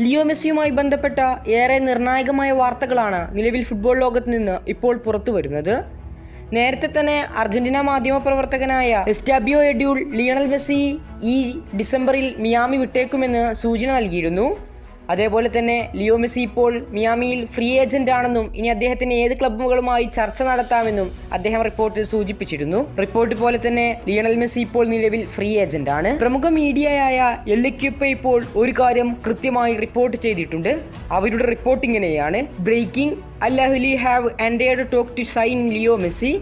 Leo മെസ്സിയുമായി ബന്ധപ്പെട്ട ഏറെ നിർണായകമായ വാർത്തകളാണ് നിലവിൽ ഫുട്ബോൾ ലോകത്ത് നിന്ന് ഇപ്പോൾ പുറത്തു വരുന്നത്. നേരത്തെ തന്നെ അർജന്റീന മാധ്യമ പ്രവർത്തകനായ എസ്റ്റാബിയോ എഡ്യൂൾ ലിയണൽ മെസ്സി ഈ ഡിസംബറിൽ മിയാമി വിട്ടേക്കുമെന്ന് സൂചന നൽകിയിരുന്നു. അതേപോലെ തന്നെ ലിയോ മെസ്സി ഇപ്പോൾ മിയാമിയിൽ ഫ്രീ ഏജന്റ് ആണെന്നും ഇനി അദ്ദേഹത്തിന് ഏത് ക്ലബ്ബുകളുമായി ചർച്ച നടത്താമെന്നും അദ്ദേഹം റിപ്പോർട്ടിൽ സൂചിപ്പിച്ചിരുന്നു. റിപ്പോർട്ട് പോലെ തന്നെ ലിയണൽ മെസ്സി ഇപ്പോൾ നിലവിൽ ഫ്രീ ഏജന്റ് ആണ്. പ്രമുഖ മീഡിയയായ എല്ലിക്യുപ്പ ഇപ്പോൾ ഒരു കാര്യം കൃത്യമായി റിപ്പോർട്ട് ചെയ്തിട്ടുണ്ട്. അവരുടെ റിപ്പോർട്ട് ഇങ്ങനെയാണ്. Breaking Al Ahli have ended talk to sign Leo Messi.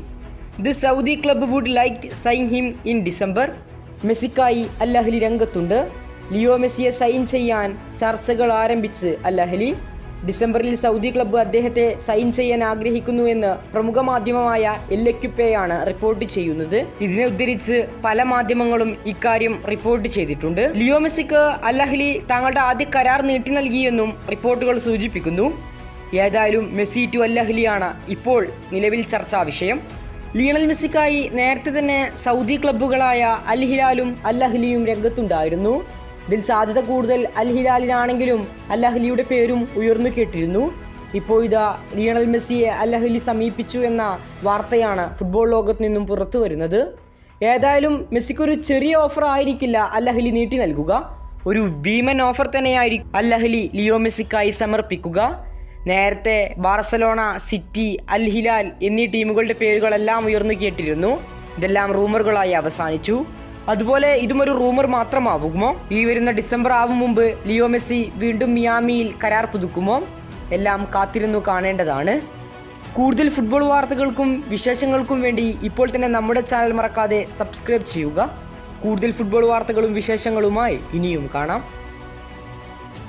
The Saudi club would like sign him in December മെസ്സിക്കായി Al Ahli രംഗത്തുണ്ട്. ലിയോ മെസ്സിയെ സൈൻ ചെയ്യാൻ ചർച്ചകൾ ആരംഭിച്ച്. അല്ലഹലി ഡിസംബറിൽ സൗദി ക്ലബ്ബ് അദ്ദേഹത്തെ സൈൻ ചെയ്യാൻ ആഗ്രഹിക്കുന്നു എന്ന് പ്രമുഖ മാധ്യമമായ എല്ലക്യുപ്പയാണ് റിപ്പോർട്ട് ചെയ്യുന്നത്. ഇതിനെ ഉദ്ധരിച്ച് പല മാധ്യമങ്ങളും ഇക്കാര്യം റിപ്പോർട്ട് ചെയ്തിട്ടുണ്ട്. ലിയോ മെസ്സിക്ക് അല്ലഹലി തങ്ങളുടെ ആദ്യ കരാർ നീട്ടി നൽകിയെന്നും റിപ്പോർട്ടുകൾ സൂചിപ്പിക്കുന്നു. ഏതായാലും മെസ്സി ടു അല്ലഹലിയാണ് ഇപ്പോൾ നിലവിൽ ചർച്ചാ വിഷയം. ലിയണൽ മെസ്സിക്കായി നേരത്തെ തന്നെ സൗദി ക്ലബ്ബുകളായ അൽ ഹിലാലും അൽ രംഗത്തുണ്ടായിരുന്നു. ഇതിൽ സാധ്യത കൂടുതൽ അൽ ഹിലാലിനാണെങ്കിലും അൽ അഹ്ലിയുടെ പേരും ഉയർന്നു കേട്ടിരുന്നു. ഇപ്പോൾ ഇതാ ലിയണൽ മെസ്സിയെ അൽ അഹ്ലി സമീപിച്ചു എന്ന വാർത്തയാണ് ഫുട്ബോൾ ലോകത്ത് നിന്നും പുറത്തു വരുന്നത്. ഏതായാലും മെസ്സിക്കൊരു ചെറിയ ഓഫർ ആയിരിക്കില്ല അൽ അഹ്ലി നീട്ടി നൽകുക. ഒരു ഭീമൻ ഓഫർ തന്നെയായിരിക്കും അൽ അഹ്ലി ലിയോ മെസ്സിക്കായി സമർപ്പിക്കുക. നേരത്തെ ബാർസലോണ സിറ്റി അൽ ഹിലാൽ എന്നീ ടീമുകളുടെ പേരുകളെല്ലാം ഉയർന്നു കേട്ടിരുന്നു. ഇതെല്ലാം റൂമറുകളായി അവസാനിച്ചു. അതുപോലെ ഇതും ഒരു റൂമർ മാത്രമാവുമോ? ഈ വരുന്ന ഡിസംബർ ആവും മുമ്പ് ലിയോ മെസ്സി വീണ്ടും മിയാമിയിൽ കരാർ പുതുക്കുമോ? എല്ലാം കാത്തിരുന്നു കാണേണ്ടതാണ്. കൂടുതൽ ഫുട്ബോൾ വാർത്തകൾക്കും വിശേഷങ്ങൾക്കും വേണ്ടി ഇപ്പോൾ തന്നെ നമ്മുടെ ചാനൽ മറക്കാതെ സബ്സ്ക്രൈബ് ചെയ്യുക. കൂടുതൽ ഫുട്ബോൾ വാർത്തകളും വിശേഷങ്ങളുമായി ഇനിയും കാണാം.